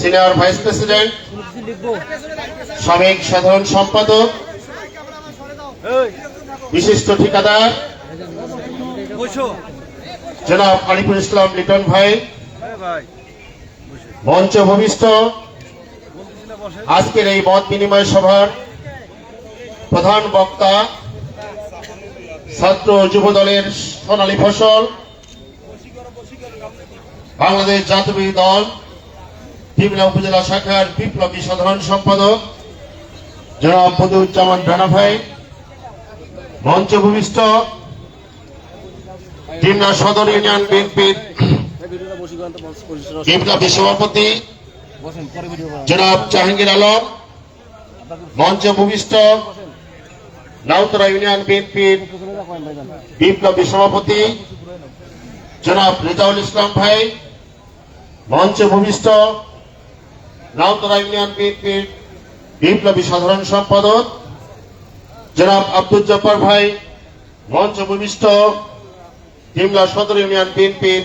Senior vice president সাবেক সাধারণ সম্পাদক, বিশিষ্ট ঠিকাদার, জনাব আলিপুর ইসলাম লিটন ভাই মঞ্চ ভূমিষ্ঠ আজকের এই মত বিনিময় সভার প্রধান বক্তা, ছাত্র যুব দলের সোনালী ফসল, বাংলাদেশ জাতীয় দল তিমলা উপজেলা শাখার বিপ্লবী সাধারণ সম্পাদক জনাব মধুজ্জামান রানা ভাই মঞ্চ ভূমিষ্ঠ তিমলা সদর ইউনিয়ন বিএনপির বিপ্লবী সভাপতি জনাব জাহাঙ্গীর আলম মঞ্চ ভূমিষ্ঠ নাউতরা ইউনিয়ন বিএনপির বিপ্লবী সভাপতি জনাব রেজাউল ইসলাম ভাই মঞ্চ নাউতরা ইউনিয়ন বিএনপির বিপ্লবী সাধারণ সম্পাদক জনাব আব্দুল জব্বার ভাই মঞ্চ ভূমিষ্ঠ ডিমলা সদর ইউনিয়ন বিএনপির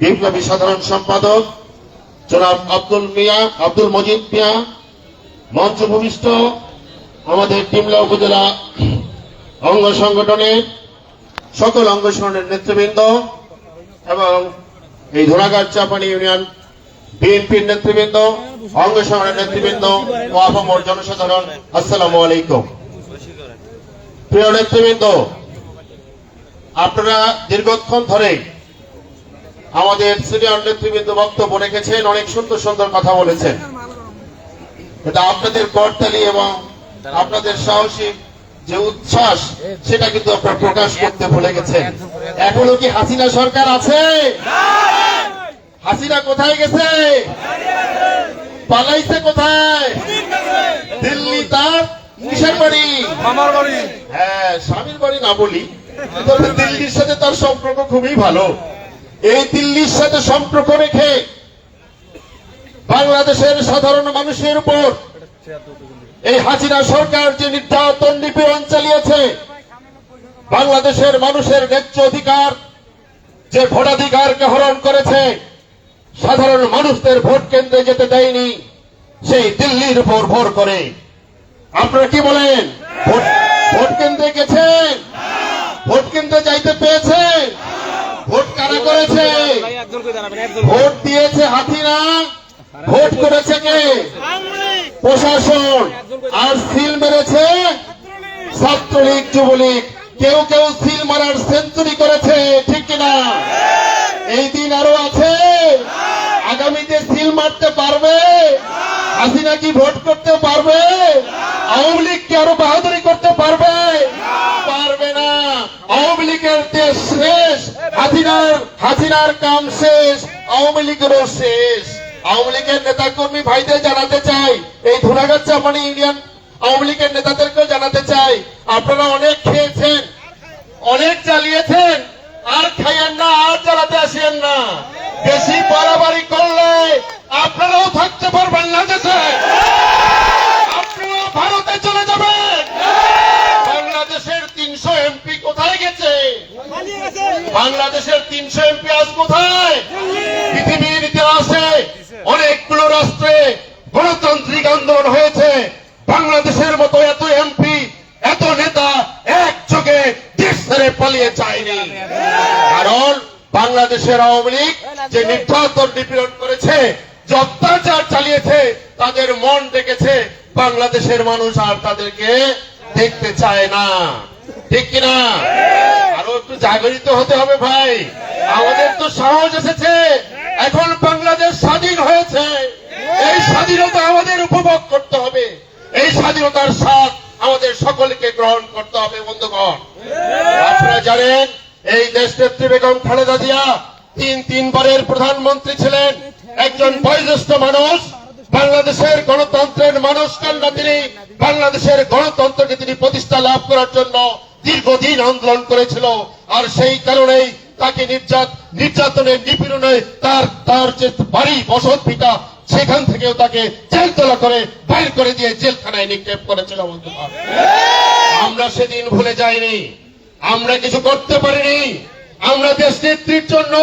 বিপ্লবী সাধারণ সম্পাদক জনাব আব্দুল মিয়া, আব্দুল মজিদ মিয়া মঞ্চ ভূমিষ্ঠ আমাদের ডিমলা উপজেলা অঙ্গ সংগঠনের সকল অঙ্গ সংগঠনের নেতৃবৃন্দ এবং এই ধোনাঘাট চাপানি ইউনিয়ন বিএনপির নেতৃবৃন্দ, অঙ্গ সংগঠনের নেতৃবৃন্দ ও আপামর জনসাধারণ, আসসালামু আলাইকুম। প্রিয় নেতৃবৃন্দ, আপনারা দীর্ঘক্ষণ ধরে আমাদের সিনিয়র নেতৃবৃন্দ বক্তব্য রেখেছেন, অনেক সুন্দর সুন্দর কথা বলেছেন। এটা আপনাদের করতালি এবং আপনাদের সাহসী যে উচ্ছ্বাস, সেটা কিন্তু আপনারা প্রকাশ করতে ভুলে গেছেন। এখনও কি হাসিনা সরকার আছে? হাসিনা কোথায় গেছে? পালাইছে কোথায়? দিল্লি তার কিসের বাড়ি। মামার বাড়ি। হ্যাঁ স্বামীর বাড়ি না বলি। তবে দিল্লির সাথে তার সম্পর্ক খুবই ভালো। এই দিল্লির সাথে সম্পর্ক রেখে বাংলাদেশের সাধারণ মানুষের উপর এই হাসিনা সরকার যে নির্যাতন নিপীড়ন চালিয়েছে বাংলাদেশের মানুষের ন্যায্য অধিকার যে ভোটাধিকারকে হরণ করেছে সাধারণ মানুষদের ভোট কেন্দ্রে যেতে দেয়নি, সেই দিল্লির উপর ভর করে। আপনারা কি বলেন? ভোট কেন্দ্রে গেছেন? ভোট কেন্দ্রে যাইতে পেয়েছেন? ভোট কারা করেছে? ভোট দিয়েছে হাতিনা ভোট করেছে কে? প্রশাসন। আর সিল মেরেছে ছাত্রলীগ, যুবলীগ। কেউ কেউ সিল মারার সেঞ্চুরি করেছে, ঠিক কিনা? এই দিন আরও আছে। আগামীতে সিল মারতে পারবে? হাসিনা কি ভোট করতে পারবে? আওয়ামী লীগ কি আরও বাহাদুরি করতে পারবে? পারবে না। আওয়ামী লীগের দেশ শেষ, হাসিনার হাসিনার কাম শেষ, আওয়ামী লীগেরও শেষ। আওয়ামী লীগের নেতা কর্মী ভাইদের জানাতে চাই, এই ধুনাগাছ চাপানি ইউনিয়ন আওয়ামী লীগের নেতাদেরকেও জানাতে চাই। আপনারা অনেক খেয়েছেন, অনেক চালিয়েছেন আর খাইয়েন না, আর চালাতে আসেন না। বেশি বাড়াবাড়ি করলে আপনারাও থাকতে পারবেন না দেশে। আপনারাও ভারতে চলে যাবেন। বাংলাদেশের তিনশো এমপি কোথায় গেছে? বাংলাদেশের তিনশো এমপি আজ কোথায়? পৃথিবীর ইতিহাসে অনেকগুলো রাষ্ট্রে গণতান্ত্রিক আন্দোলন হয়েছে। বাংলাদেশের মতো এত এমপি, এত নেতা এক একযোগে দেশ ছেড়ে পালিয়ে যায়নি। কারণ বাংলাদেশের আওয়ামী লীগ যে নির্যাতন নিপীড়ন করেছে অত্যাচার চালিয়েছে, তাদের মন ডেকেছে, বাংলাদেশের মানুষ আর তাদেরকে দেখতে চায় না। ঠিক কিনা? আরও একটু জাগরিত হতে হবে ভাই। আমাদের তো সাহস এসেছে, এখন বাংলাদেশ স্বাধীন হয়েছে। এই স্বাধীনতা আমাদের উপভোগ করতে হবে। এই স্বাধীনতার স্বাদ আমাদের সকলকে গ্রহণ করতে হবে, বন্ধুগণ। আপনারা জানেন, এই দেশ নেত্রী বেগম খালেদা জিয়া তিন তিনবারের প্রধানমন্ত্রী ছিলেন। একজন বয়োজ্যেষ্ঠ মানুষ, বাংলাদেশের গণতন্ত্রের মানুষ কন্যা তিনি, বাংলাদেশের গণতন্ত্রকে তিনি প্রতিষ্ঠা লাভ করার জন্য দীর্ঘদিন আন্দোলন করেছিল। আর সেই কারণেই তাকে নির্যাত, নির্যাতনের নিপীড়নে তার তার যে বাড়ি, বসত, পিতা, সেখান থেকেও তাকে জেলতলা করে বাইর করে দিয়ে জেলখানায় নিক্ষেপ করেছিল আমরা সেদিন ভুলে যাইনি। আমরা কিছু করতে পারিনি। আমরা দেশ নেত্রীর জন্য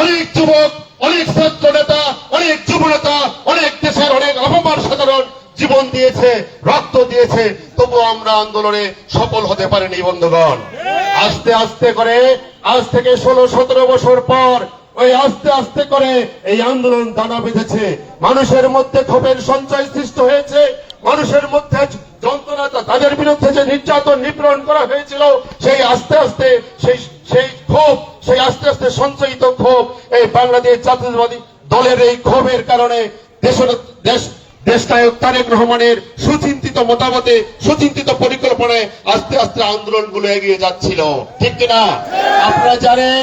অনেক যুবক অনেক ছাত্র নেতা অনেক যুব নেতা অনেক দেশ দিয়েছে, রক্ত দিয়েছে। তবু আমরা আন্দোলনে সফল হতে পারিনি, বন্ধুগণ। আস্তে আস্তে করে আজ থেকে ষোলো, সতেরো বছর পর ওই আস্তে আস্তে করে এই আন্দোলন দানা বেঁধেছে। মানুষের মধ্যে ক্ষোভের সঞ্চয় সৃষ্টি হয়েছে। মানুষের মধ্যে যন্ত্রণা, তাদের বিরুদ্ধে যে নির্যাতন, নিপীড়ন করা হয়েছিল, সেই আস্তে আস্তে সেই সেই ক্ষোভ, সেই আস্তে আস্তে সঞ্চয়িত ক্ষোভ বাংলাদেশ জাতীয়তাবাদী দলের এই ক্ষোভের কারণে দেশের দেশ দেশনায়ক তারেক রহমানের সুচিন্তিত মতামতে, সুচিন্তিত পরিকল্পনায় আস্তে আস্তে আন্দোলনগুলো এগিয়ে যাচ্ছিল। ঠিক কিনা? আপনারা জানেন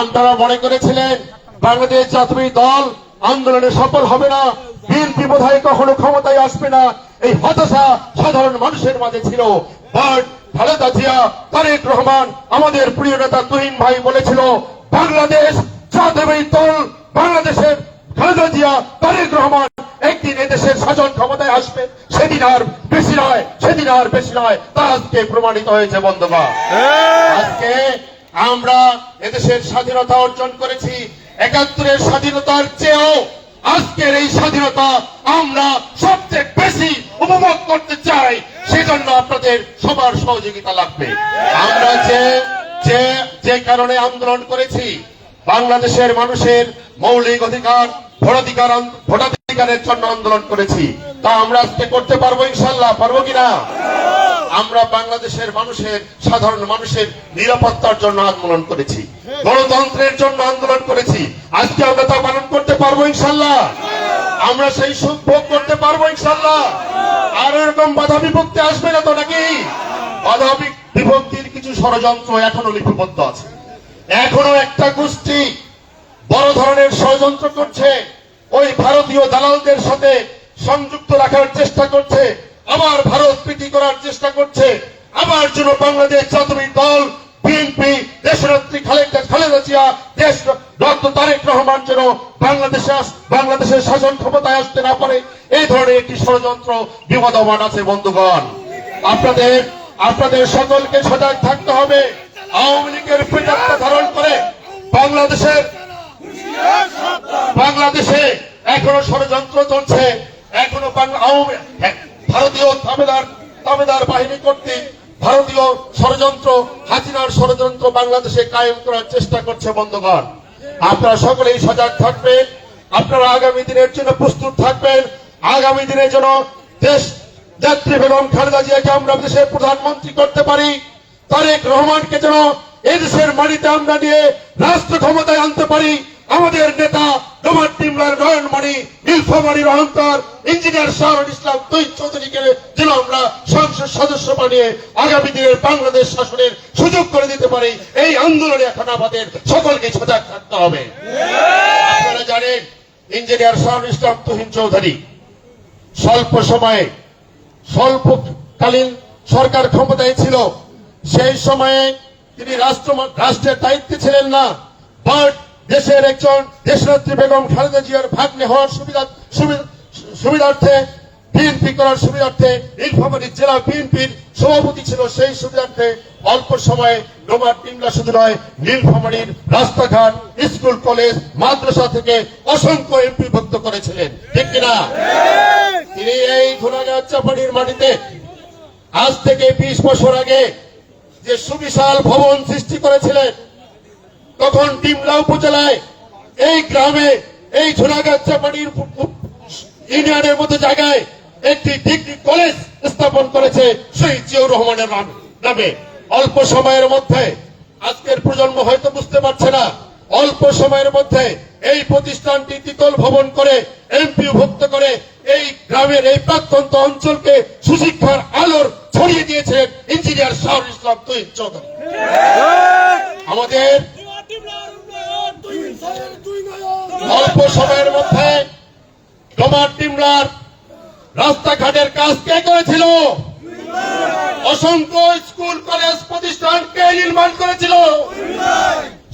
আপনারা মনে করেছিলেন, বাংলাদেশ জাতীয় দল আন্দোলনে সফল হবে না, বিএনপি বোধহয় কখনো ক্ষমতায় আসবে না। এই হতাশা সাধারণ মানুষের মাঝে ছিল। বাট খালেদা জিয়া, তারেক রহমান, আমাদের প্রিয় নেতা তুহিন ভাই বলেছিল, বাংলাদেশ জাতীয় দল বাংলাদেশের খালেদা জিয়া তারেক রহমান একদিন এদেশের শাসন ক্ষমতায় আসবে। সেদিন আর বেশি নয় সেদিন আর বেশি নয়। তা আজকে প্রমাণিত হয়েছে বন্ধুগণ। আজকে আমরা এদেশের স্বাধীনতা অর্জন করেছি। একাত্তরের স্বাধীনতার চেয়েও আজকের এই স্বাধীনতা আমরা সবচেয়ে বেশি উপভোগ করতে চাই। সেজন্য আপনাদের সবার সহযোগিতা লাগবে। আমরা যে যে কারণে আন্দোলন করেছি বাংলাদেশের মানুষের মৌলিক অধিকার, ভোটাধিকার ভোটাধিকারের জন্য আন্দোলন করেছি। তা আমরা আজকে করতে পারব ইনশাল্লাহ পারব কিনা? আমরা বাংলাদেশের মানুষের, সাধারণ মানুষের নিরাপত্তার জন্য আন্দোলন করেছি। গণতন্ত্রের জন্য আন্দোলন করেছি। আজকে আমরা তা পালন করতে পারব ইনশাল্লাহ আমরা সেই সুখ ভোগ করতে পারব ইনশাল্লাহ আর এরকম বাধা বিভক্তি আসবে না তো নাকি? বাধা বিভক্তির কিছু ষড়যন্ত্র এখনও লিপিবদ্ধ আছে। এখনও একটা গোষ্ঠী বড় ধরনের ষড়যন্ত্র করছে। ওই ভারতীয় দালালদের সাথে সংযুক্ত রাখার চেষ্টা করছে। আবার ভারত প্রীতি করার চেষ্টা করছে। আবার যেন বাংলাদেশ জাতীয় দল, বিএনপি দেশনেত্রী খালেদা খালেদা জিয়া, দেশ ডক্টর তারেক রহমান যেন বাংলাদেশে বাংলাদেশের শাসন ক্ষমতায় আসতে না পারে, এই ধরনের একটি ষড়যন্ত্র বিবাদমান আছে, বন্ধুগণ। আপনাদের আপনাদের সকলকে সজাগ থাকতে হবে। আওয়ামী লীগের প্রেতাত্মা ধারণ করে বাংলাদেশের বাংলাদেশে এখনও ষড়যন্ত্র চলছে। এখনও হ্যাঁ, ভারতীয় তাবেদার তাবেদার বাহিনী কর্তৃক ভারতীয় ষড়যন্ত্র হাসিনার ষড়যন্ত্র বাংলাদেশে কায়েম করার চেষ্টা করছে বন্ধুগণ। আপনারা সকলেই সজাগ থাকবেন। আপনারা আগামী দিনের জন্য প্রস্তুত থাকবেন। আগামী দিনে যেন দেশ যাত্রী বেগম খালেদা জিয়াকে আমরা দেশের প্রধানমন্ত্রী করতে পারি। তারেক রহমানকে যেন এদেশের মাটিতে আমরা নিয়ে রাষ্ট্র ক্ষমতায় আনতে পারি, আমাদের নেতা ডোমার টিমলার নয়নমণি নীলফামারীর অহংকার ইঞ্জিনিয়ার শাহরুল ইসলাম দুই চৌধুরীকে যেন আমরা সংসদ সদস্য বানিয়ে আগামী দিনের বাংলাদেশ শাসনের সুযোগ করে দিতে পারি, এই আন্দোলনে এখন আমাদের সকলকে সজাগ থাকতে হবে। আপনারা জানেন, ইঞ্জিনিয়ার শাহরুল ইসলাম তুহিন চৌধুরী স্বল্প সময়ে, স্বল্পকালীন সরকার ক্ষমতায় ছিল সেই সময়ে তিনি রাষ্ট্র রাষ্ট্রের দায়িত্বে ছিলেন না বাট দেশের একজন দেশনেত্রী বেগম খালেদা জিয়ার ভাগ্নে হওয়ার সুবিধা সুবিধা- সুবিধার্থে বিএনপি করার সুবিধার্থে নীলফামারী জেলা বিএনপির সভাপতি ছিল সেই সুবিধার্থে অল্প সময়ে ডোমার টিমলা শুধু নয় নীলফামারীর রাস্তাঘাট স্কুল কলেজ মাদ্রাসা থেকে অসংখ্য এমপি ভুক্ত করেছিলেন। ঠিক কিনা তিনি এই ধুনাগাঁ চাপাড়ির মাটিতে আজ থেকে বিশ বছর আগে যে সুবিশাল ভবন সৃষ্টি করেছিলেন, তখন ডিমলা উপজেলায় এই গ্রামে, এই ঝুনাগাছ চাপাড়ির ইউনিয়নের মতো জায়গায় একটি ডিগ্রি কলেজ স্থাপন করেছে শহীদ জিয়াউর রহমানের নামে অল্প সময়ের মধ্যে, আজকের প্রজন্ম হয়তো বুঝতে পারছে না, অল্প সময়ের মধ্যে এই প্রতিষ্ঠানটি দ্বিতল ভবন করে এমপি ভুক্ত করে এই গ্রামের এই প্রত্যন্ত অঞ্চলকে সুশিক্ষার আলোর ছড়িয়ে দিয়েছেন ইঞ্জিনিয়ার শাহরুল ইসলাম তুহিন চৌধুরী। আমাদের অল্প সময়ের মধ্যে তোমার টিমলার রাস্তাঘাটের কাজ কে করেছিল? অসংখ্য স্কুল, কলেজ প্রতিষ্ঠান কে নির্মাণ করেছিল।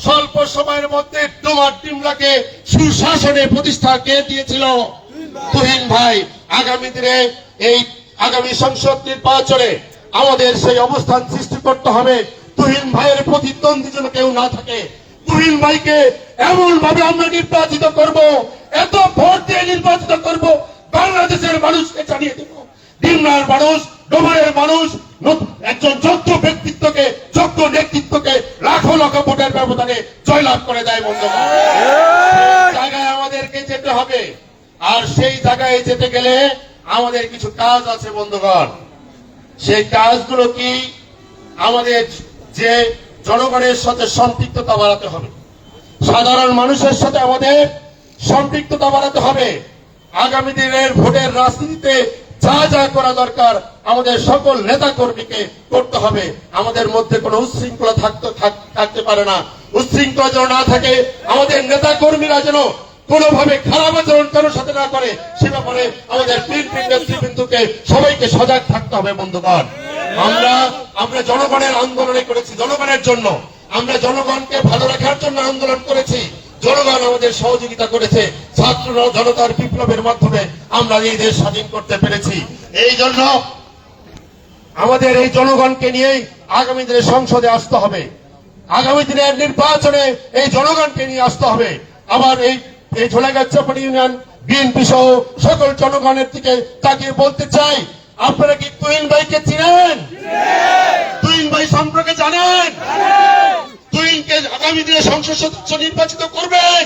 স্বল্প সময়ের মধ্যে তোমার টিমলাকে সুশাসনে প্রতিষ্ঠা কে দিয়েছিল? তুহিন ভাই, আগামী দিনে এই আগামী সংসদ নির্বাচনে আমাদের সেই অবস্থান সৃষ্টি করতে হবে। তুহিন ভাইয়ের প্রতিদ্বন্দ্বী যেন কেউ না থাকে। তুহিন ভাইকে এমন ভাবে আমরা নির্বাচিত করব, এত ভোট দিয়ে নির্বাচিত করব, বাংলাদেশের মানুষকে জানিয়ে দেব। খুলনার মানুষ ডোমারের মানুষ একজন যোগ্য ব্যক্তিত্বকে, যোগ্য নেতৃত্বকে লাখো লাখো ভোটের ব্যবধানে জয়লাভ করে দেয় বন্ধুগণ জায়গায় আমাদেরকে যেতে হবে। আর সেই জায়গায় যেতে গেলে আমাদের কিছু কাজ আছে, বন্ধুগণ। সেই কাজগুলো কি? আমাদের যে জনগণের সাথে সম্পৃক্ততা বাড়াতে হবে। সাধারণ মানুষের সাথে আমাদের সম্পৃক্ততা বাড়াতে হবে। আগামী দিনের ভোটের রাজনীতিতে যা যা করা দরকার আমাদের সকল নেতা কর্মীকে করতে হবে। আমাদের মধ্যে কোনো উচ্ছৃঙ্খলা থাকতে থাক- থাকতে পারে না। উচ্ছৃঙ্খলা যেন না থাকে, আমাদের নেতা কর্মীরা যেন কোনোভাবে খারাপ আচরণ কারোর সাথে না করে, সে ব্যাপারে আমাদের পিন নেতৃবৃন্দকে সবাইকে সজাগ থাকতে হবে, বন্ধুগণ। আমরা আমরা জনগণের আন্দোলনে করেছি, জনগণের জন্য। আমরা জনগণকে ভালো রাখার জন্য আন্দোলন করেছি। জনগণ আমাদের সহযোগিতা করেছে। ছাত্র জনতার বিপ্লবের মাধ্যমে আমরা এই দেশ স্বাধীন করতে পেরেছি। এই জন্য আমাদের এই জনগণকে নিয়েই আগামী দিনে সংসদে আসতে হবে। আগামী দিনের নির্বাচনে এই জনগণকে নিয়ে আসতে হবে। আবার এই এই ঝোলাগাছাপাড়ি ইউনিয়ন, বিএনপি সহ সকল জনগণের দিকে তাকিয়ে বলতে চাই, আপনারা কি তুহিন ভাইকে চিনেন? তুহিন ভাই সম্পর্কে জানেন? তুহিনকে আগামী দিনে সংসদ সদস্য নির্বাচিত করবেন?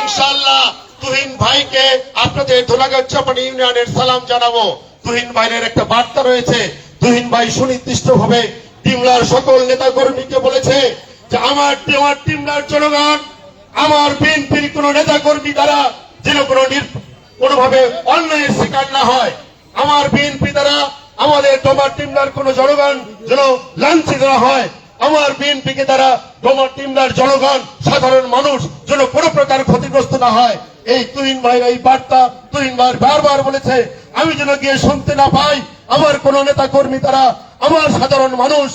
ইনশাল্লাহ তুহিন ভাইকে আপনাদের ধোলাগাছাপাড়ি ইউনিয়নের সালাম জানাব। তুহিন ভাইয়ের একটা বার্তা রয়েছে। তুহিন ভাই সুনির্দিষ্ট ভাবে টিমলার সকল নেতা কর্মীকে বলেছে যে, আমার আমার টিমলার জনগণ আমার বিএনপির কোন নেতা কর্মী দ্বারা যেন কোনো কোনোভাবে অন্যায়ের শিকার না হয়। আমার বিএনপি দ্বারা আমাদের তোমার টিমলার কোন জনগণ যেন লাঞ্ছিত না হয়। আমার বিএনপি কে দ্বারা তোমার টিমলার জনগণ, সাধারণ মানুষ যেন কোনো প্রকার ক্ষতিগ্রস্ত না হয়। এই তুহিন ভাইয়ের এই বার্তা তুহিন ভাই বারবার বলেছে, আমি যেন গিয়ে শুনতে না পাই। আমার কোন নেতা কর্মী তারা আমার সাধারণ মানুষ